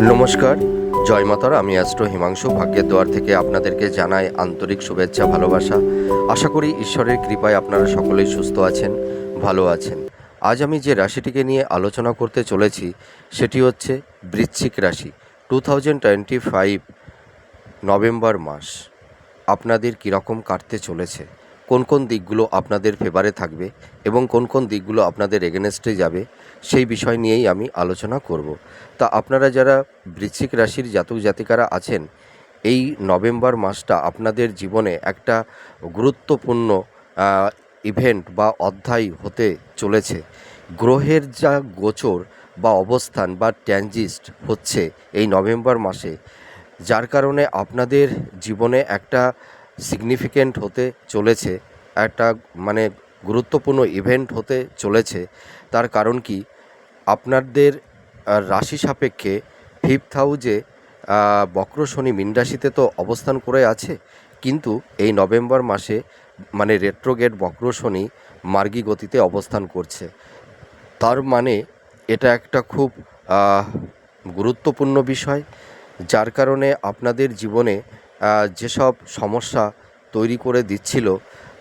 নমস্কার, জয় মাতারা, আমি অ্যাস্ট্রো হিমাংশু। ভাগ্যের দোয়ার থেকে আপনাদেরকে জানাই আন্তরিক শুভেচ্ছা, ভালোবাসা। আশা করি ঈশ্বরের কৃপায় আপনারা সকলেই সুস্থ আছেন, ভালো আছেন। আজ আমি যে রাশিটিকে নিয়ে আলোচনা করতে চলেছি, সেটি হচ্ছে বৃশ্চিক রাশি, two thousand twenty five November মাস। আপনাদের কীরকম কাটতে চলেছে? কোন কোন দিকগুলো আপনাদের ফেভারে থাকবে এবং কোন কোন দিকগুলো আপনাদের এগেনস্টে যাবে, সেই বিষয় নিয়েই আমি আলোচনা করব। তা আপনারা যারা বৃশ্চিক রাশির জাতক জাতিকারা আছেন, এই নভেম্বর মাসটা আপনাদের জীবনে একটা গুরুত্বপূর্ণ ইভেন্ট বা অধ্যায় হতে চলেছে। গ্রহের যা গোচর বা অবস্থান বা ট্যানজিস্ট হচ্ছে এই নভেম্বর মাসে, যার কারণে আপনাদের জীবনে একটা সিগনিফিকেন্ট হতে চলেছে, একটা মানে গুরুত্বপূর্ণ ইভেন্ট হতে চলেছে। তার কারণ কি? আপনাদের রাশি সাপেক্ষে ফিফথ হাউজে বক্র শনি মীন রাশিতে তো অবস্থান করে আছে, কিন্তু এই নভেম্বর মাসে মানে রেট্রোগেট বক্র শনি মার্গী গতিতে অবস্থান করছে। তার মানে এটা একটা খুব গুরুত্বপূর্ণ বিষয়, যার কারণে আপনাদের জীবনে যেসব সমস্যা তৈরি করে দিচ্ছিল,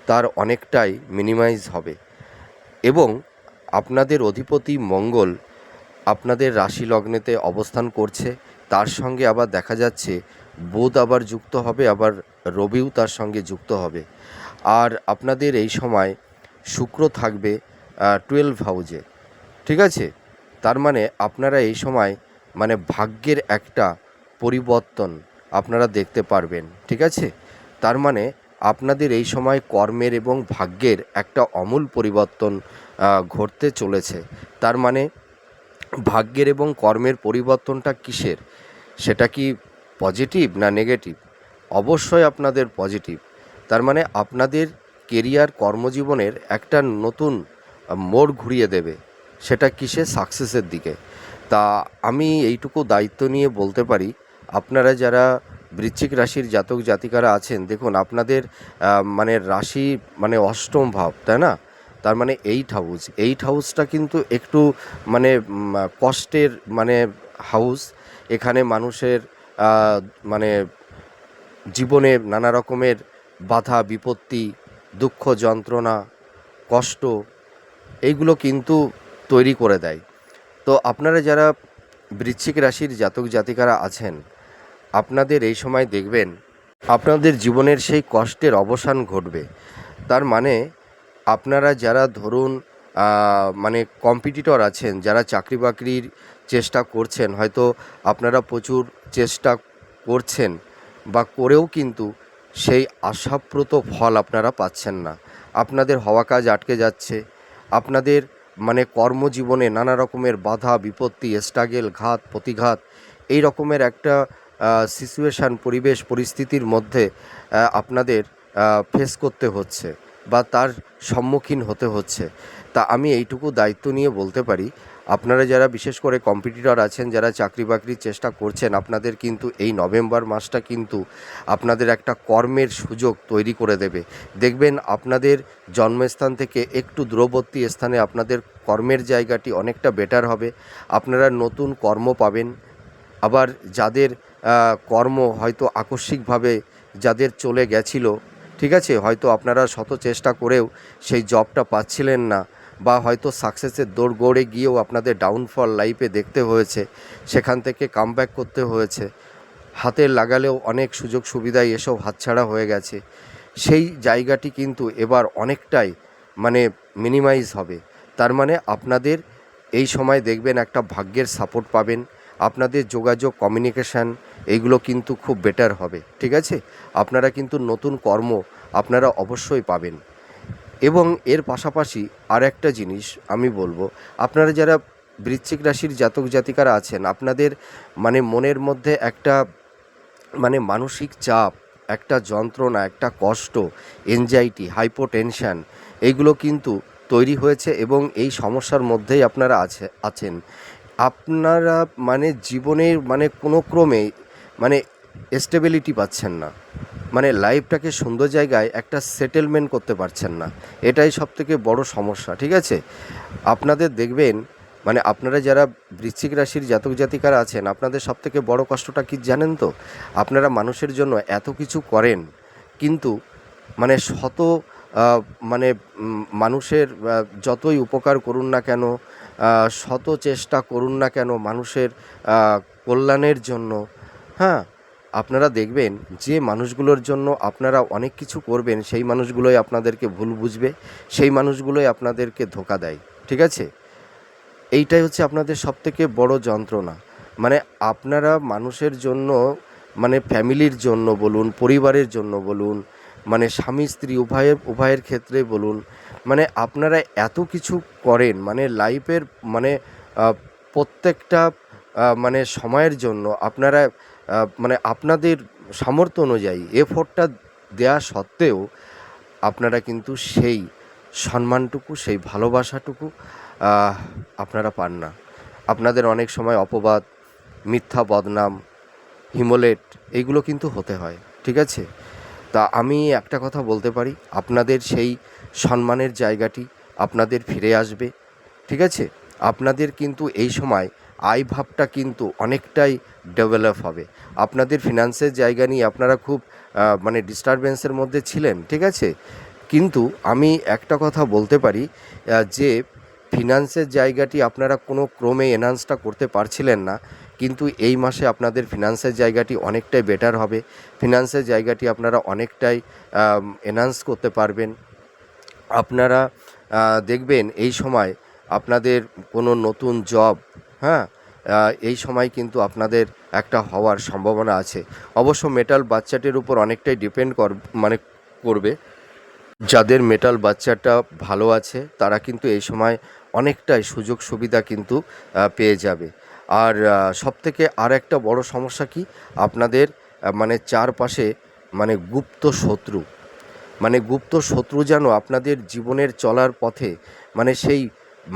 তার অনেকটাই মিনিমাইজ হবে। এবং আপনাদের অধিপতি মঙ্গল আপনাদের রাশি লগ্নেতে অবস্থান করছে, তার সঙ্গে আবার দেখা যাচ্ছে, বুধ আবার যুক্ত হবে, আবার রবিও তার সঙ্গে যুক্ত হবে। আর আপনাদের এই সময় শুক্র থাকবে টুয়েলভ হাউজে ঠিক আছে? তার মানে আপনারা এই সময় মানে ভাগ্যের একটা পরিবর্তন আপনারা দেখতে পারবেন, ঠিক আছে? তার মানে আপনাদের এই সময় কর্মের এবং ভাগ্যের একটা অমূল পরিবর্তন ঘটতে চলেছে। তার মানে ভাগ্যের এবং কর্মের পরিবর্তনটা কিসের? সেটা কি পজিটিভ না নেগেটিভ? অবশ্যই আপনাদের পজিটিভ। তার মানে আপনাদের কেরিয়ার কর্মজীবনের একটা নতুন মোড় ঘুরিয়ে দেবে। সেটা কিসে সাকসেসের দিকে। তা আমি এইটুকু দায়িত্ব নিয়ে বলতে পারি আপনারা যারা বৃশ্চিক রাশির জাতক জাতিকারা আছেন, দেখুন আপনাদের মানে রাশি মানে অষ্টম ভাব, তাই না? তার মানে এইট হাউস এইট হাউসটা কিন্তু একটু মানে কষ্টের মানে হাউস এখানে মানুষের মানে জীবনে নানা রকমের বাধা, বিপত্তি, দুঃখ যন্ত্রণা, কষ্ট, এইগুলো কিন্তু তৈরি করে দেয়। তো আপনারা যারা বৃশ্চিক রাশির জাতক জাতিকারা আছেন আপনাদের এই সময় দেখবেন আপনাদের জীবনের সেই কষ্টের অবসান ঘটবে। তার মানে আপনারা যারা ধরুন মানে কম্পিটিটর আছেন, যারা চাকরি বাকরির চেষ্টা করছেন, হয়তো আপনারা প্রচুর চেষ্টা করছেন বা করেও কিন্তু সেই আশাপ্রত ফল আপনারা পাচ্ছেন না। আপনাদের হওয়া কাজ আটকে যাচ্ছে। আপনাদের মানে কর্মজীবনে নানা রকমের বাধা, বিপত্তি স্ট্রাগেল ঘাত, প্রতিঘাত, এই রকমের একটা সিচুয়েশান পরিবেশ, পরিস্থিতির মধ্যে আপনাদের ফেস করতে হচ্ছে বা তার সম্মুখীন হতে হচ্ছে। তা আমি এইটুকু দায়িত্ব নিয়ে বলতে পারি, আপনারা যারা বিশেষ করে কম্পিটিটর আছেন, যারা চাকরি বাকরির চেষ্টা করছেন, আপনাদের কিন্তু এই নভেম্বর মাসটা কিন্তু আপনাদের একটা কর্মের সুযোগ তৈরি করে দেবে। দেখবেন আপনাদের জন্মস্থান থেকে একটু দূরবর্তী স্থানে আপনাদের কর্মের জায়গাটি অনেকটা বেটার হবে। আপনারা নতুন কর্ম পাবেন। আবার যাদের কর্ম হয়তো আকস্মিকভাবে যাদের চলে গেছিল, ঠিক আছে? হয়তো আপনারা শত চেষ্টা করেও সেই জবটা পাচ্ছিলেন না বা হয়তো সাকসেসের দৌড় গড়ে গিয়েও আপনাদের ডাউনফল লাইফে দেখতে হয়েছে, সেখান থেকে কামব্যাক করতে হয়েছে। হাতে লাগালেও অনেক সুযোগ সুবিধায় এসব হাতছাড়া হয়ে গেছে। সেই জায়গাটি কিন্তু এবার অনেকটাই মানে মিনিমাইজ হবে। তার মানে আপনাদের এই সময় দেখবেন একটা ভাগ্যের সাপোর্ট পাবেন, আপনাদের যোগাযোগ কমিউনিকেশান এইগুলো কিন্তু খুব বেটার হবে, ঠিক আছে? আপনারা কিন্তু নতুন কর্ম আপনারা অবশ্যই পাবেন। এবং এর পাশাপাশি আর একটা জিনিস আমি বলব, আপনারা যারা বৃশ্চিক রাশির জাতক জাতিকারা আছেন, আপনাদের মানে মনের মধ্যে একটা মানে মানসিক চাপ, একটা যন্ত্রণা, একটা কষ্ট এনজাইটি হাইপোটেনশান এইগুলো কিন্তু তৈরি হয়েছে এবং এই সমস্যার মধ্যেই আপনারা আছে, আছেন। আপনারা মানে জীবনের মানে কোনো ক্রমে মানে স্টেবিলিটি পাচ্ছেন না। মানে লাইফটাকে সুন্দর জায়গায় একটা সেটেলমেন্ট করতে পারছেন না। এটাই সব থেকে বড় সমস্যা, ঠিক আছে? আপনাদের দেখবেন মানে আপনারা যারা বৃশ্চিক রাশির জাতক জাতিকারা আছেন, আপনাদের সবথেকে বড় কষ্টটা কি জানেন তো? আপনারা মানুষের জন্য এত কিছু করেন, কিন্তু মানে শত মানে মানুষের যতই উপকার করুন না কেন শত চেষ্টা করুন না কেন মানুষের কল্যাণের জন্য হ্যাঁ আপনারা দেখবেন যে মানুষগুলোর জন্য আপনারা অনেক কিছু করবেন, সেই মানুষগুলোই আপনাদেরকে ভুল বুঝবে, সেই মানুষগুলোই আপনাদেরকে ধোকা দেয়, ঠিক আছে? এইটাই হচ্ছে আপনাদের সবথেকে বড় যন্ত্রণা। মানে আপনারা মানুষের জন্য মানে ফ্যামিলির জন্য বলুন, পরিবারের জন্য বলুন মানে স্বামী, স্ত্রী উভয়ের উভয়ের ক্ষেত্রে বলুন মানে আপনারা এত কিছু করেন মানে লাইফের মানে প্রত্যেকটা মানে সময়ের জন্য আপনারা মানে আপনাদের সামর্থ্য অনুযায়ী এফোর্টটা দেওয়া সত্ত্বেও আপনারা কিন্তু সেই সম্মানটুকু, সেই ভালোবাসাটুকু আপনারা পান না। আপনাদের অনেক সময় অপবাদ, মিথ্যা বদনাম, হিমোলেট এইগুলো কিন্তু হতে হয়, ঠিক আছে? তা আমি একটা কথা বলতে পারি, আপনাদের সেই সম্মানের জায়গাটি আপনাদের ফিরে আসবে, ঠিক আছে? আপনাদের কিন্তু এই সময় আয় ভাবটা কিন্তু অনেকটাই ডেভেলপ হবে। আপনাদের ফিনান্সের জায়গা নিয়ে আপনারা খুব মানে ডিস্টারবেন্সের মধ্যে ছিলেন, ঠিক আছে? কিন্তু আমি একটা কথা বলতে পারি যে ফিনান্সের জায়গাটি আপনারা কোনো ক্রমে এনহান্সটা করতে পারছিলেন না, কিন্তু এই মাসে আপনাদের ফিনান্সের জায়গাটি অনেকটাই বেটার হবে। ফিনান্সের জায়গাটি আপনারা অনেকটাই এনহান্স করতে পারবেন। আপনারা দেখবেন এই সময় আপনাদের কোনো নতুন জব হ্যাঁ এই সময় কিন্তু আপনাদের একটা হওয়ার সম্ভাবনা আছে। অবশ্য মেটাল বাচ্চাটির উপর অনেকটাই ডিপেন্ড কর মানে করবে। যাদের মেটাল বাচ্চাটা ভালো আছে, তারা কিন্তু এই সময় অনেকটাই সুযোগ সুবিধা কিন্তু পেয়ে যাবে। আর সবথেকে আর একটা বড় সমস্যা কি? আপনাদের মানে চারপাশে মানে গুপ্ত শত্রু। মানে গুপ্ত শত্রু যেন আপনাদের জীবনের চলার পথে মানে সেই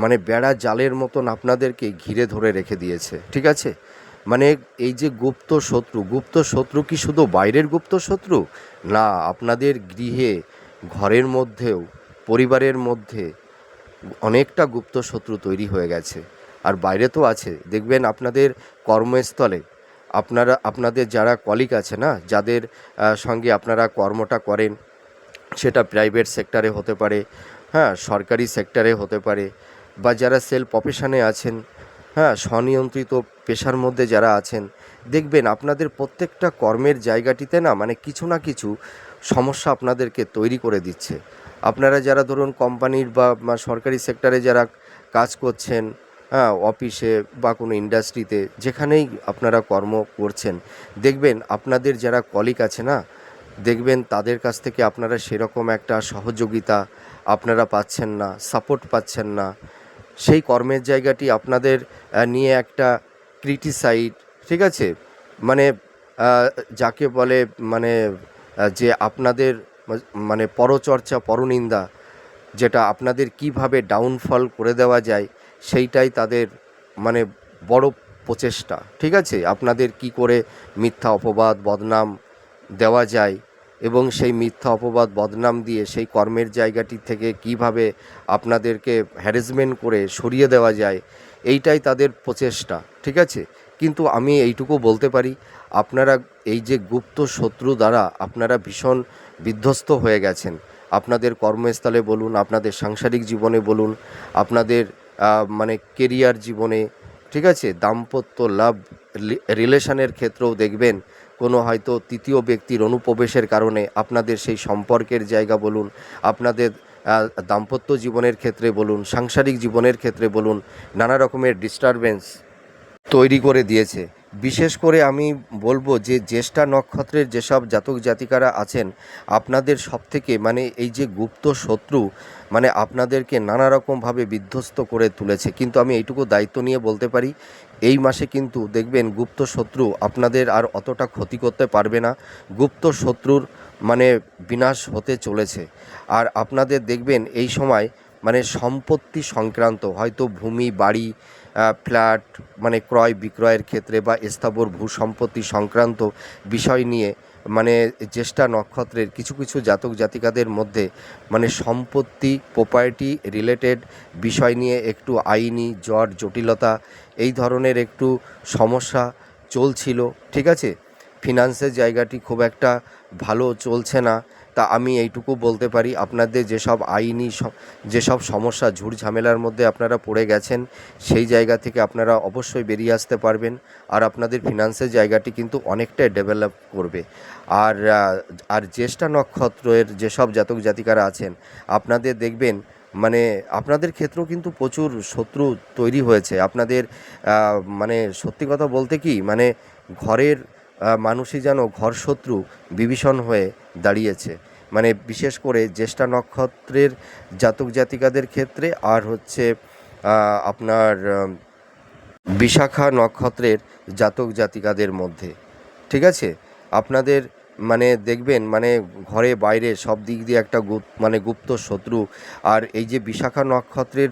মানে বেড়া জালের মতন আপনাদেরকে ঘিরে ধরে রেখে দিয়েছে, ঠিক আছে? মানে এই যে গুপ্ত শত্রু গুপ্ত শত্রু কি শুধু বাইরের গুপ্ত শত্রু? না, আপনাদের গৃহে, ঘরের মধ্যেও, পরিবারের মধ্যে অনেকটা গুপ্ত শত্রু তৈরি হয়ে গেছে। আর বাইরে তো আছে। দেখবেন আপনাদের কর্মস্থলে, আপনারা, আপনাদের যারা কলিগ আছে না, যাদের সঙ্গে আপনারা কর্মটা করেন, সেটা প্রাইভেট সেক্টরে হতে পারে হ্যাঁ সরকারি সেক্টরে হতে পারে বা যারা সেল প্রফেশনে আছেন হ্যাঁ স্বনিয়ন্ত্রিত পেশার মধ্যে যারা আছেন, দেখবেন আপনাদের প্রত্যেকটা কর্মের জায়গাটিতে না মানে কিছু না কিছু সমস্যা আপনাদেরকে তৈরি করে দিচ্ছে। আপনারা যারা ধরুন কোম্পানির বা সরকারি সেক্টরে যারা কাজ করছেন হ্যাঁ অফিসে বা কোনো ইন্ডাস্ট্রিতে যেখানেই আপনারা কর্ম করছেন, দেখবেন আপনাদের যারা কলিগ আছে না, দেখবেন তাদের কাছ থেকে আপনারা সেরকম একটা সহযোগিতা আপনারা পাচ্ছেন না, সাপোর্ট পাচ্ছেন না। সেই কর্মের জায়গাটি আপনাদের নিয়ে একটা ক্রিটিসাইড ঠিক আছে? মানে যাকে বলে মানে যে আপনাদের মানে পরচর্চা, পরনিন্দা, যেটা আপনাদের কীভাবে ডাউনফল করে দেওয়া যায়, সেইটাই তাদের মানে বড় প্রচেষ্টা, ঠিক আছে? আপনাদের কি করে মিথ্যা অপবাদ, বদনাম দেওয়া যায় এবং সেই মিথ্যা অপবাদ, বদনাম দিয়ে সেই কর্মের জায়গাটি থেকে কীভাবে আপনাদেরকে হ্যারাসমেন্ট করে সরিয়ে দেওয়া যায়, এইটাই তাদের প্রচেষ্টা, ঠিক আছে? কিন্তু আমি এইটুকু বলতে পারি, আপনারা এই যে গুপ্ত শত্রু দ্বারা আপনারা ভীষণ বিধ্বস্ত হয়ে গেছেন। আপনাদের কর্মস্থলে বলুন, আপনাদের সাংসারিক জীবনে বলুন, আপনাদের মানে কেরিয়ার জীবনে, ঠিক আছে? দাম্পত্য লাভ রিলেশনের ক্ষেত্রেও দেখবেন কোনো হয়তো তৃতীয় ব্যক্তির অনুপ্রবেশের কারণে আপনাদের সেই সম্পর্কের জায়গা বলুন, আপনাদের দাম্পত্য জীবনের ক্ষেত্রে বলুন, সাংসারিক জীবনের ক্ষেত্রে বলুন, নানা রকমের ডিস্টারবেন্স তৈরি করে দিয়েছে। বিশেষ করে আমি বলব যে জ্যেষ্ঠা নক্ষত্রের যেসব জাতক জাতিকারা আছেন, আপনাদের সব থেকে মানে এই যে গুপ্ত শত্রু মানে আপনাদেরকে নানা রকমভাবে বিধ্বস্ত করে তুলেছে। কিন্তু আমি এইটুকু দায়িত্ব নিয়ে বলতে পারি এই মাসে কিন্তু দেখবেন গুপ্ত শত্রু আপনাদের আর অতটা ক্ষতি করতে পারবে না। গুপ্ত শত্রুর মানে বিনাশ হতে চলেছে। আর আপনাদের দেখবেন এই সময় মানে সম্পত্তি সংক্রান্ত হয়তো ভূমি, বাড়ি ফ্ল্যাট মানে ক্রয় বিক্রয়ের ক্ষেত্রে বা স্থাবর ভূ সম্পত্তি সংক্রান্ত বিষয় নিয়ে মানে জ্যেষ্ঠা নক্ষত্রের কিছু কিছু জাতক জাতিকাদের মধ্যে মানে সম্পত্তি প্রপার্টি রিলেটেড বিষয় নিয়ে একটু আইনি, জট, জটিলতা, এই ধরনের একটু সমস্যা চলছিল, ঠিক আছে? ফিনান্সের জায়গাটি খুব একটা ভালো চলছে না। তা আমি এইটুকু বলতে পারি। আপনাদের যেসব আইনি যেসব সমস্যা ঝুট ঝামেলার মধ্যে আপনারা পড়ে গেছেন, সেই জায়গা থেকে আপনারা অবশ্যই বেরিয়ে আসতে পারবেন। আর আপনাদের ফিনান্সের জায়গাটি কিন্তু অনেকটাই ডেভেলপ করবে। আর আর জ্যেষ্ঠা নক্ষত্রের যেসব জাতক জাতিকারা আছেন, আপনাদের দেখবেন মানে আপনাদের ক্ষেত্রেও কিন্তু প্রচুর শত্রু তৈরি হয়েছে। আপনাদের মানে সত্যি কথা বলতে কি মানে ঘরের মানুষই যেন ঘর শত্রু বিভীষণ হয়ে দাঁড়িয়েছে। মানে বিশেষ করে জ্যেষ্ঠা নক্ষত্রের জাতক জাতিকাদের ক্ষেত্রে আর হচ্ছে আপনার বিশাখা নক্ষত্রের জাতক জাতিকাদের মধ্যে। ঠিক আছে? আপনাদের মানে দেখবেন মানে ঘরে বাইরে সব দিক দিয়ে একটা গুপ মানে গুপ্ত শত্রু। আর এই যে বিশাখা নক্ষত্রের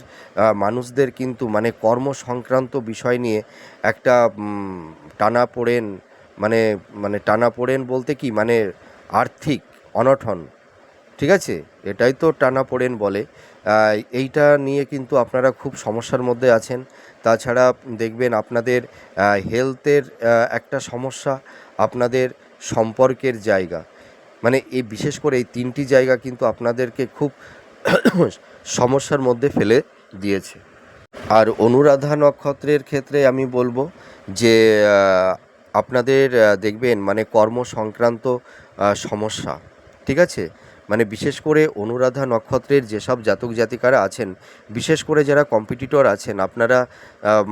মানুষদের কিন্তু মানে কর্ম সংক্রান্ত বিষয় নিয়ে একটা টানা পড়েন মানে মানে টানা পড়েন বলতে কি মানে আর্থিক অনটন ঠিক আছে? এটাই তো টানা পড়েন বলে। এইটা নিয়ে কিন্তু আপনারা খুব সমস্যার মধ্যে আছেন। তাছাড়া দেখবেন আপনাদের হেলথের একটা সমস্যা আপনাদের সম্পর্কের জায়গা। মানে এই বিশেষ করে এই তিনটি জায়গা কিন্তু আপনাদেরকে খুব সমস্যার মধ্যে ফেলে দিয়েছে। আর অনুরাধা নক্ষত্রের ক্ষেত্রে আমি বলব যে আপনাদের দেখবেন মানে কর্ম সংক্রান্ত সমস্যা। ঠিক আছে? মানে বিশেষ করে অনুরাধা নক্ষত্রের যেসব জাতক জাতিকারা আছেন, বিশেষ করে যারা কম্পিটিটর আছেন, আপনারা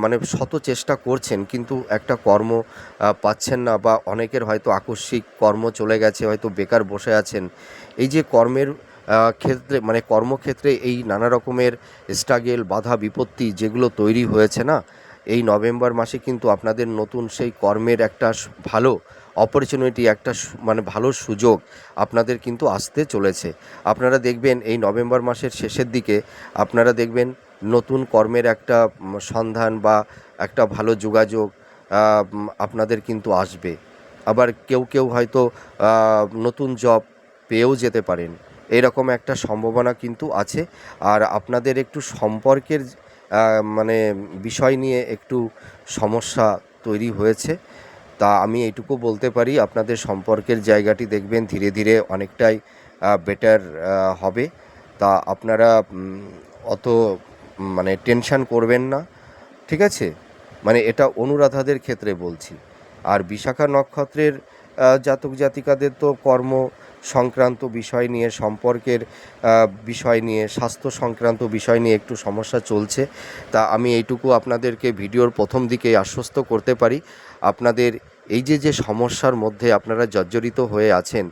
মানে শত চেষ্টা করছেন, কিন্তু একটা কর্ম পাচ্ছেন না বা অনেকের হয়তো আকস্মিক কর্ম চলে গেছে, হয়তো বেকার বসে আছেন। এই যে কর্মের ক্ষেত্রে মানে কর্মক্ষেত্রে এই নানা রকমের স্ট্রাগেল বাধা, বিপত্তি যেগুলো তৈরি হয়েছে না, এই নভেম্বর মাসে কিন্তু আপনাদের নতুন সেই কর্মের একটা ভালো অপরচুনিটি একটা মানে ভালো সুযোগ আপনাদের কিন্তু আসতে চলেছে। আপনারা দেখবেন এই নভেম্বর মাসের শেষের দিকে আপনারা দেখবেন নতুন কর্মের একটা সন্ধান বা একটা ভালো যোগাযোগ আপনাদের কিন্তু আসবে। আবার কেউ কেউ হয়তো নতুন জব পেয়েও যেতে পারেন। এরকম একটা সম্ভাবনা কিন্তু আছে। আর আপনাদের একটু সম্পর্কের মানে বিষয় নিয়ে একটু সমস্যা তৈরি হয়েছে। তা আমি এইটুকু বলতে পারি, আপনাদের সম্পর্কের জায়গাটি দেখবেন, ধীরে ধীরে অনেকটাই বেটার হবে। তা আপনারা অত মানে টেনশান করবেন না, ঠিক আছে? মানে এটা অনুরাধাদের ক্ষেত্রে বলছি। আর বিশাখা নক্ষত্রের জাতক জাতিকাদের তো কর্ম সংক্রান্ত বিষয় নিয়ে, সম্পর্কের বিষয় নিয়ে, স্বাস্থ্য সংক্রান্ত বিষয় নিয়ে একটু সমস্যা চলছে। তা আমি এইটুকু আপনাদেরকে ভিডিওর প্রথম দিকে আশ্বস্ত করতে পারি। আপনাদের এই যে যে সমস্যার মধ্যে আপনারা জর্জরিত হয়ে আছেন,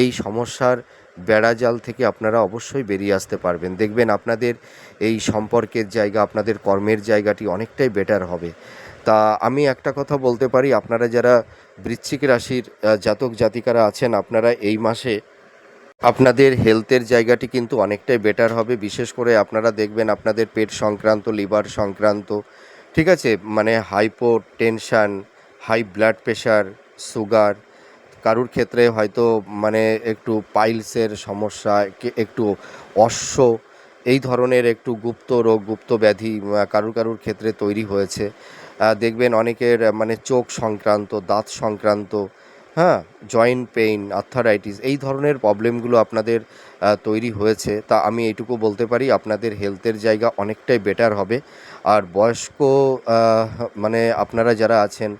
এই সমস্যার বেড়াজাল থেকে আপনারা অবশ্যই বেরিয়ে আসতে পারবেন। দেখবেন আপনাদের এই সম্পর্কের জায়গা, আপনাদের কর্মের জায়গাটি অনেকটাই বেটার হবে। তা আমি একটা কথা বলতে পারি, আপনারা যারা বৃশ্চিক রাশির জাতক জাতিকারা আছেন, আপনারা এই মাসে আপনাদের হেলথের জায়গাটি কিন্তু অনেকটাই বেটার হবে। বিশেষ করে আপনারা দেখবেন আপনাদের পেট সংক্রান্ত লিভার সংক্রান্ত, ঠিক আছে? মানে hypotension high blood pressure sugar কারুর ক্ষেত্রে হয়তো মানে একটু পাইলসের সমস্যা একটু অশ্ব, এই ধরনের একটু গুপ্ত রোগ, গুপ্ত ব্যাধি কারুর কারুর ক্ষেত্রে তৈরি হয়েছে। দেখবেন অনেকের মানে চোখ সংক্রান্ত, দাঁত সংক্রান্ত হ্যাঁ জয়েন্ট পেইন আর্থারাইটিস এই ধরনের প্রবলেমগুলো আপনাদের তৈরি হয়েছে। তা আমি এইটুকু বলতে পারি, আপনাদের হেলথের জায়গা অনেকটাই বেটার হবে। আর বয়স্ক মানে আপনারা যারা আছেন,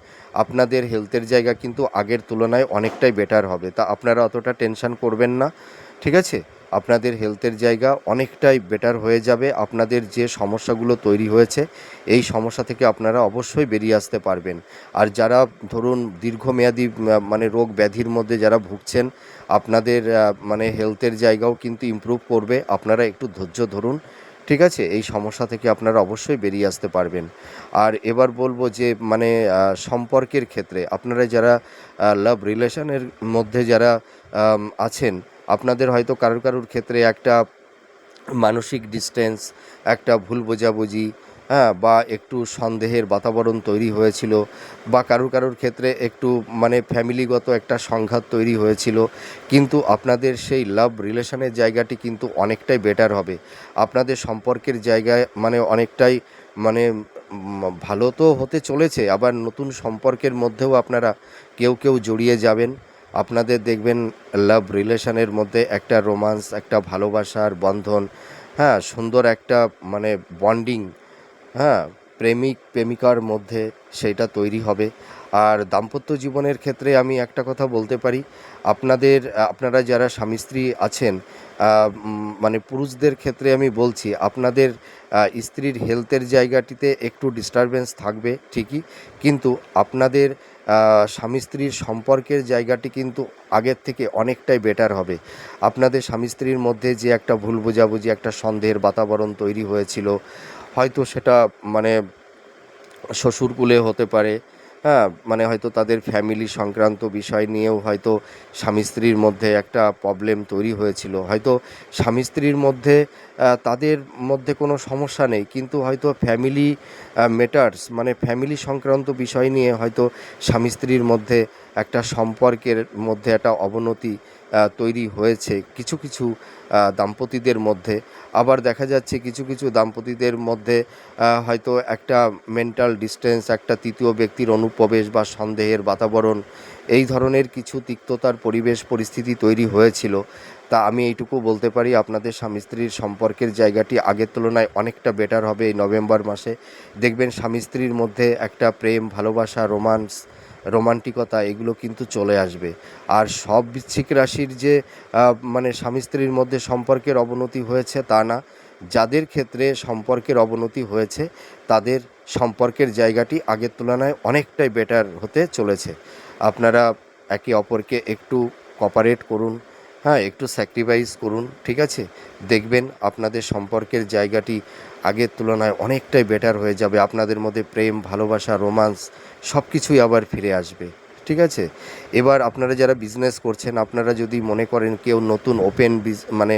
আপনাদের হেলথের জায়গা কিন্তু আগের তুলনায় অনেকটাই বেটার হবে। তা আপনারা অতটা টেনশন করবেন না, ঠিক আছে? আপনাদের হেলথের জায়গা অনেকটাই বেটার হয়ে যাবে। আপনাদের যে সমস্যাগুলো তৈরি হয়েছে, এই সমস্যা থেকে আপনারা অবশ্যই বেরিয়ে আসতে পারবেন। আর যারা ধরুন দীর্ঘমেয়াদী মানে রোগ ব্যাধির মধ্যে যারা ভুগছেন, আপনাদের মানে হেলথের জায়গাও কিন্তু ইমপ্রুভ করবে। আপনারা একটু ধৈর্য ধরুন, ঠিক আছে? এই সমস্যা থেকে আপনারা অবশ্যই বেরিয়ে আসতে পারবেন। আর এবার বলব যে মানে সম্পর্কের ক্ষেত্রে আপনারা যারা লাভ রিলেশনের মধ্যে যারা আছেন আপনাদের হয়তো কারোর কারোর ক্ষেত্রে একটা মানসিক ডিস্টেন্স একটা ভুল বোঝাবুঝি হ্যাঁ বা একটু সন্দেহের বাতাবরণ তৈরি হয়েছিল, বা কারুর কারুর ক্ষেত্রে একটু মানে ফ্যামিলিগত একটা সংঘাত তৈরি হয়েছিল, কিন্তু আপনাদের সেই লাভ রিলেশনের জায়গাটি কিন্তু অনেকটাই বেটার হবে। আপনাদের সম্পর্কের জায়গায় মানে অনেকটাই মানে ভালো তো হতে চলেছে, আবার নতুন সম্পর্কের মধ্যেও আপনারা কেউ কেউ জড়িয়ে যাবেন। আপনাদের দেখবেন লাভ রিলেশনের মধ্যে একটা রোমান্স একটা ভালোবাসার বন্ধন হ্যাঁ সুন্দর একটা মানে বন্ডিং হ্যাঁ প্রেমিক, প্রেমিকার মধ্যে সেইটা তৈরি হবে। আর দাম্পত্য জীবনের ক্ষেত্রে আমি একটা কথা বলতে পারি, আপনাদের, আপনারা যারা স্বামী স্ত্রী আছেন মানে পুরুষদের ক্ষেত্রে আমি বলছি, আপনাদের স্ত্রীর হেলথের জায়গাটিতে একটু ডিস্টারবেন্স থাকবে ঠিকই, কিন্তু আপনাদের স্বামী স্ত্রীর সম্পর্কের জায়গাটি কিন্তু আগের থেকে অনেকটাই বেটার হবে। আপনাদের স্বামী স্ত্রীর মধ্যে যে একটা ভুল বোঝাবুঝি, একটা সন্দেহের বাতাবরণ তৈরি হয়েছিল, হয়তো সেটা মানে শ্বশুরকুলে হতে পারে হ্যাঁ মানে হয়তো তাদের ফ্যামিলি সংক্রান্ত বিষয় নিয়েও হয়তো স্বামী স্ত্রীর মধ্যে একটা প্রবলেম তৈরি হয়েছিল। হয়তো স্বামী স্ত্রীর মধ্যে তাদের মধ্যে কোনো সমস্যা নেই, কিন্তু হয়তো ফ্যামিলি মেটার্স মানে ফ্যামিলি সংক্রান্ত বিষয় নিয়ে হয়তো স্বামী স্ত্রীর মধ্যে একটা সম্পর্কের মধ্যে একটা অবনতি তৈরি হয়েছে কিছু কিছু দাম্পতিদের মধ্যে। আবার দেখা যাচ্ছে কিছু কিছু দাম্পতিদের মধ্যে হয়তো একটা মেন্টাল ডিস্টেন্স একটা তৃতীয় ব্যক্তির অনুপ্রবেশ বা সন্দেহের বাতাবরণ, এই ধরনের কিছু তিক্ততার পরিবেশ, পরিস্থিতি তৈরি হয়েছিল। তা আমি এইটুকু বলতে পারি, আপনাদের স্বামী স্ত্রীর সম্পর্কের জায়গাটি আগের তুলনায় অনেকটা বেটার হবে এই নভেম্বর মাসে। দেখবেন স্বামী স্ত্রীর মধ্যে একটা প্রেম, ভালোবাসা রোমান্স রোমান্টিকতা, এগুলো কিন্তু চলে আসবে। আর সব বৃশ্চিক রাশির যে মানে স্বামী স্ত্রীর মধ্যে সম্পর্কের অবনতি হয়েছে তা না। যাদের ক্ষেত্রে সম্পর্কের অবনতি হয়েছে, তাদের সম্পর্কের জায়গাটি আগের তুলনায় অনেকটাই বেটার হতে চলেছে। আপনারা একে অপরকে একটু কপারেট করুন হ্যাঁ একটু স্যাক্রিফাইস করুন, ঠিক আছে? দেখবেন আপনাদের সম্পর্কের জায়গাটি আগের তুলনায় অনেকটাই বেটার হয়ে যাবে। আপনাদের মধ্যে প্রেম, ভালোবাসা রোমান্স সব কিছুই আবার ফিরে আসবে। ঠিক আছে? এবার আপনারা যারা বিজনেস করছেন, আপনারা যদি মনে করেন কেউ নতুন ওপেন মানে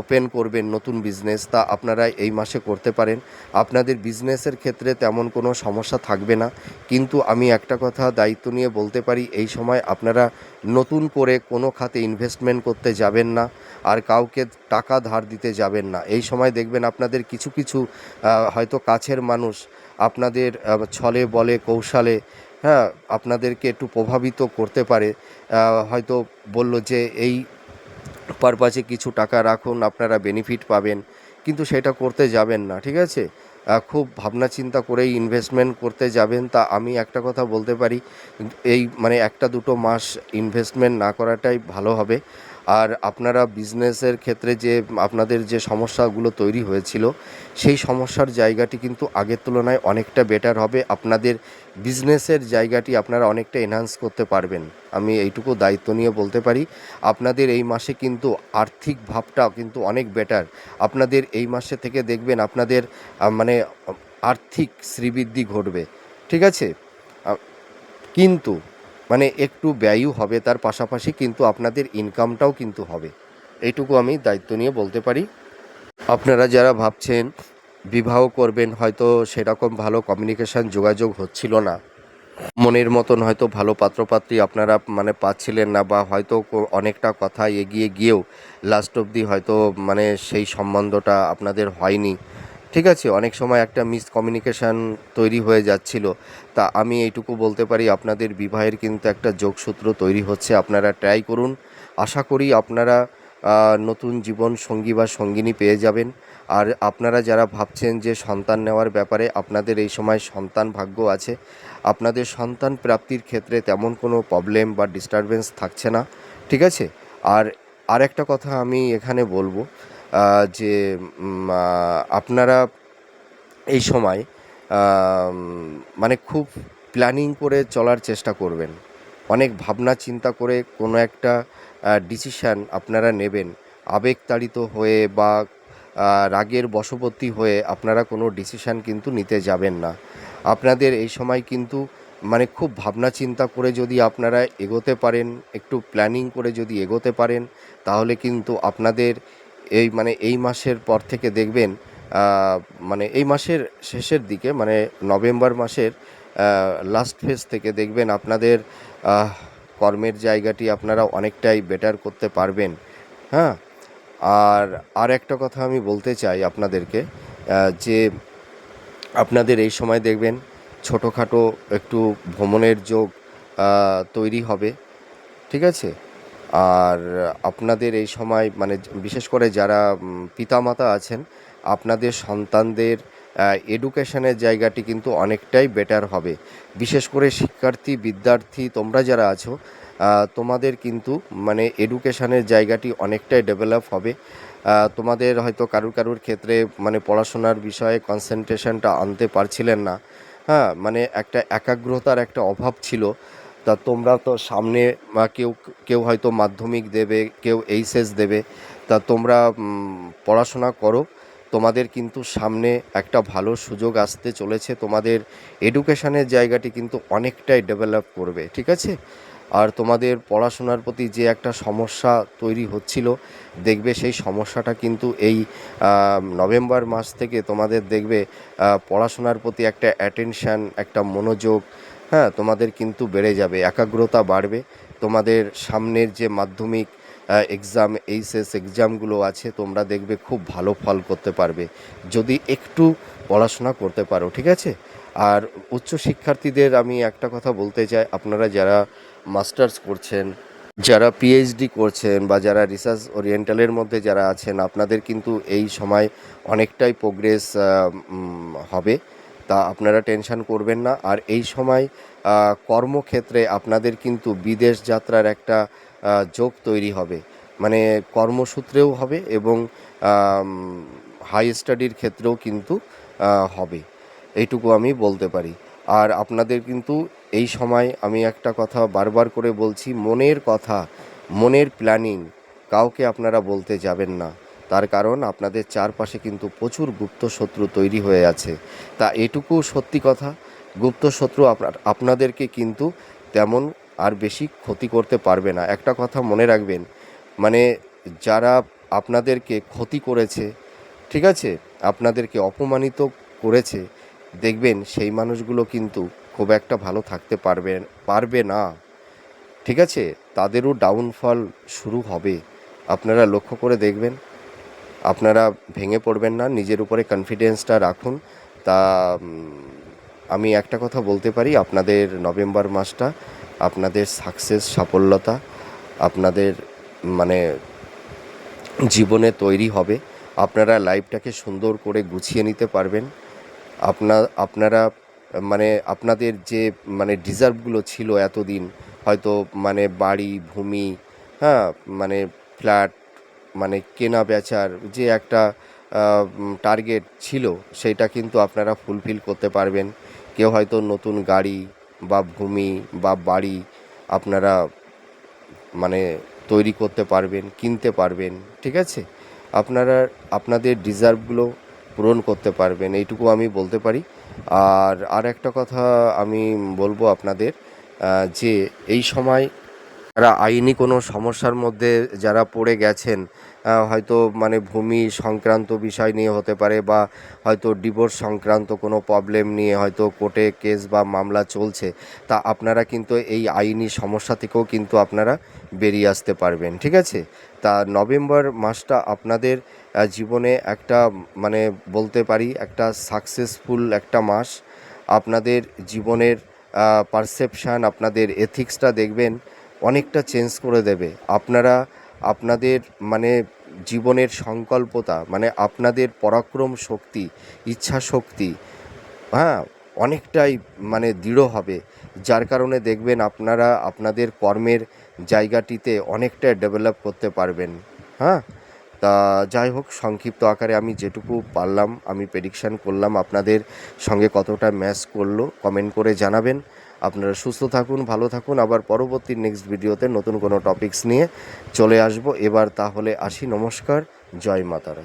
ওপেন করবেন নতুন বিজনেস তা আপনারা এই মাসে করতে পারেন। আপনাদের বিজনেসের ক্ষেত্রে তেমন কোনো সমস্যা থাকবে না। কিন্তু আমি একটা কথা দায়িত্ব নিয়ে বলতে পারি, এই সময় আপনারা নতুন করে কোনো খাতে ইনভেস্টমেন্ট করতে যাবেন না, আর কাউকে টাকা ধার দিতে যাবেন না। এই সময় দেখবেন আপনাদের কিছু কিছু হয়তো কাছের মানুষ আপনাদের ছলে বলে, কৌশলে হ্যাঁ আপনাদেরকে একটু প্রভাবিত করতে পারে। হয়তো বলল যে এই পারপাসে কিছু টাকা রাখুন, আপনারা বেনিফিট পাবেন, কিন্তু সেটা করতে যাবেন না, ঠিক আছে? খুব ভাবনা চিন্তা করেই ইনভেস্টমেন্ট করতে যাবেন। তা আমি একটা কথা বলতে পারি, এই মানে একটা দুটো মাস ইনভেস্টমেন্ট না করাটাই ভালো হবে। আর আপনারা বিজনেসের ক্ষেত্রে যে, আপনাদের যে সমস্যাগুলো তৈরি হয়েছিল, সেই সমস্যার জায়গাটি কিন্তু আগের তুলনায় অনেকটা বেটার হবে। আপনাদের বিজনেসের জায়গাটি আপনারা অনেকটা এনহান্স করতে পারবেন। আমি এইটুকু দায়িত্ব নিয়ে বলতে পারি, আপনাদের এই মাসে কিন্তু আর্থিক ভাবটা কিন্তু অনেক বেটার আপনাদের এই মাসে থেকে দেখবেন আপনাদের মানে আর্থিক শ্রীবৃদ্ধি ঘটবে। ঠিক আছে? কিন্তু মানে একটু ব্যয়ও হবে তার পাশাপাশি কিন্তু আপনাদের ইনকামটাও কিন্তু হবে। এইটুকু আমি দায়িত্ব নিয়ে বলতে পারি। আপনারা যারা ভাবছেন বিবাহ করবেন, হয়তো সেরকম ভালো কমিউনিকেশান যোগাযোগ হচ্ছিল না। মনের মতন হয়তো ভালো পাত্রপাত্রী আপনারা মানে পাচ্ছিলেন না বা হয়তো অনেকটা কথা এগিয়ে গিয়েও লাস্ট অবধি হয়তো মানে সেই সম্বন্ধটা আপনাদের হয়নি। ঠিক আছে, অনেক সময় একটা মিস কমিউনিকেশান তৈরি হয়ে যাচ্ছিল। তা আমি এইটুকু বলতে পারি, আপনাদের বিবাহের কিন্তু একটা যোগসূত্র তৈরি হচ্ছে, আপনারা ট্রাই করুন। আশা করি আপনারা নতুন জীবন সঙ্গী বা সঙ্গিনী পেয়ে যাবেন। আর আপনারা যারা ভাবছেন যে সন্তান নেওয়ার ব্যাপারে আপনাদের এই সময় সন্তান ভাগ্য আছে, আপনাদের সন্তান প্রাপ্তির ক্ষেত্রে তেমন কোনো প্রবলেম বা ডিস্টারবেন্স থাকছে না, ঠিক আছে? আর আরেকটা কথা আমি এখানে বলব যে আপনারা এই সময় মানে খুব প্ল্যানিং করে চলার চেষ্টা করবেন। অনেক ভাবনা চিন্তা করে কোনো একটা ডিসিশান আপনারা নেবেন। আবেগতাড়িত হয়ে বা রাগের বশবর্তী হয়ে আপনারা কোনো ডিসিশান কিন্তু নিতে যাবেন না। আপনাদের এই সময় কিন্তু মানে খুব ভাবনা চিন্তা করে যদি আপনারা এগোতে পারেন, একটু প্ল্যানিং করে যদি এগোতে পারেন, তাহলে কিন্তু আপনাদের এই মানে এই মাসের পর থেকে দেখবেন মানে এই মাসের শেষের দিকে মানে নভেম্বর মাসের লাস্ট ফেজ থেকে দেখবেন আপনাদের কর্মের জায়গাটি আপনারা অনেকটাই বেটার করতে পারবেন। হ্যাঁ? আর আর একটা কথা আমি বলতে চাই আপনাদেরকে যে আপনাদের এই সময় দেখবেন ছোটোখাটো একটু ভ্রমণের যোগ তৈরি হবে। ঠিক আছে? আর আপনাদের এই সময় মানে বিশেষ করে যারা পিতামাতা আছেন, আপনাদের সন্তানদের এডুকেশনের জায়গাটি কিন্তু অনেকটাই বেটার হবে। বিশেষ করে শিক্ষার্থী, বিদ্যার্থী, তোমরা যারা আছো তোমাদের কিন্তু মানে এডুকেশনের জায়গাটি অনেকটাই ডেভেলপ হবে। তোমাদের হয়তো কারুর কারুর ক্ষেত্রে মানে পড়াশোনার বিষয়ে কনসেন্ট্রেশনটা আনতে পারছিলেন না। হ্যাঁ মানে একটা একাগ্রতার একটা অভাব ছিল। তা তোমরা তো সামনে কেউ কেউ হয়তো মাধ্যমিক দেবে, কেউ এইচএস দেবে, তা তোমরা পড়াশোনা করো। তোমাদের কিন্তু সামনে একটা ভালো সুযোগ আসতে চলেছে। তোমাদের এডুকেশনের জায়গাটি কিন্তু অনেকটাই ডেভেলপ করবে, ঠিক আছে? আর তোমাদের পড়াশোনার প্রতি যে একটা সমস্যা তৈরি হচ্ছিল, দেখবে সেই সমস্যাটা কিন্তু এই নভেম্বর মাস থেকে তোমাদের দেখবে পড়াশোনার প্রতি একটা অ্যাটেনশান একটা মনোযোগ হ্যাঁ তোমাদের কিন্তু বেড়ে যাবে, একাগ্রতা বাড়বে। তোমাদের সামনের যে মাধ্যমিক এক্সাম এইচএস এক্সামগুলো আছে, তোমরা দেখবে খুব ভালো ফল করতে পারবে। যদি একটু পড়াশোনা করতে পারো, ঠিক আছে? আর উচ্চ শিক্ষার্থীদের আমি একটা কথা বলতে চাই, আপনারা যারা মাস্টার্স করছেন, যারা পিএইচডি করছেন বা যারা রিসার্চ ওরিয়েন্টালের মধ্যে যারা আছেন, আপনাদের কিন্তু এই সময় অনেকটাই প্রোগ্রেস হবে। তা আপনারা টেনশন করবেন না। আর এই সময় কর্মক্ষেত্রে আপনাদের কিন্তু বিদেশ যাত্রার একটা যোগ তৈরি হবে। মানে কর্মসূত্রেও হবে এবং হাই স্টাডির ক্ষেত্রেও কিন্তু হবে। এইটুকু আমি বলতে পারি। আর আপনাদের কিন্তু এই সময় আমি একটা কথা বারবার করে বলছি, মনের কথা, মনের প্ল্যানিং কাউকে আপনারা বলতে যাবেন না। তার কারণ আপনাদের চারপাশে কিন্তু প্রচুর গুপ্ত শত্রু তৈরি হয়ে আছে। তা এটুকু সত্যি কথা। গুপ্ত শত্রু আপনার, আপনাদেরকে কিন্তু তেমন আর বেশি ক্ষতি করতে পারবে না। একটা কথা মনে রাখবেন মানে যারা আপনাদেরকে ক্ষতি করেছে, ঠিক আছে? আপনাদেরকে অপমানিত করেছে, দেখবেন সেই মানুষগুলো কিন্তু খুব একটা ভালো থাকতে পারবে পারবে না। ঠিক আছে? তাদেরও ডাউনফল শুরু হবে। আপনারা লক্ষ্য করে দেখবেন। আপনারা ভেঙে পড়বেন না, নিজের উপরে কনফিডেন্সটা রাখুন। তা আমি একটা কথা বলতে পারি, আপনাদের নভেম্বর মাসটা আপনাদের সাকসেস সাফল্যতা আপনাদের মানে জীবনে তৈরি হবে। আপনারা লাইফটাকে সুন্দর করে গুছিয়ে নিতে পারবেন। আপনা, আপনারা মানে আপনাদের যে মানে ডিজার্ভগুলো ছিল এতদিন, হয়তো মানে বাড়ি, ভূমি হ্যাঁ মানে ফ্ল্যাট মানে কেনা বেচার যে একটা টার্গেট ছিল, সেটা কিন্তু আপনারা ফুলফিল করতে পারবেন। কেউ হয়তো নতুন গাড়ি বা ভূমি বা বাড়ি আপনারা মানে তৈরি করতে পারবেন, কিনতে পারবেন, ঠিক আছে? আপনারা, আপনাদের ডিজার্ভগুলো পূরণ করতে পারবেন, এইটুকু আমি বলতে পারি। আর আর একটা কথা আমি বলব আপনাদের যে এই সময় যারা আইনি কোনো সমস্যার মধ্যে যারা পড়ে গেছেন হয়তো মানে ভূমি সংক্রান্ত বিষয় নিয়ে হতে পারে বা হয়তো ডিভোর্স সংক্রান্ত কোনো প্রবলেম নিয়ে হয়তো কোর্টে কেস বা মামলা চলছে, তা আপনারা কিন্তু এই আইনি সমস্যা থেকেও কিন্তু আপনারা বেরিয়ে আসতে পারবেন, ঠিক আছে? তা নভেম্বর মাসটা আপনাদের জীবনে একটা মানে বলতে পারি একটা সাকসেসফুল একটা মাস। আপনাদের জীবনের পারসেপশান আপনাদের এথিক্সটা দেখবেন অনেকটা চেঞ্জ করে দেবে। আপনারা আপনাদের মানে জীবনের সংকল্পতা মানে আপনাদের পরাক্রম শক্তি, ইচ্ছা শক্তি হ্যাঁ অনেকটাই মানে দৃঢ় হবে। যার কারণে দেখবেন আপনারা আপনাদের কর্মের জায়গাটিতে অনেকটা ডেভেলপ করতে পারবেন। হ্যাঁ তা যাই হোক, সংক্ষিপ্ত আকারে আমি যেটুকু পারলাম, আমি প্রেডিকশান করলাম আপনাদের সঙ্গে কতটা ম্যাচ করল। কমেন্ট করে জানাবেন। আপনারা সুস্থ থাকুন, ভালো থাকুন। আবার পরবর্তী নেক্সট ভিডিওতে নতুন কোনো টপিকস নিয়ে চলে আসব। এবার তাহলে আসি। নমস্কার। জয় মাতারা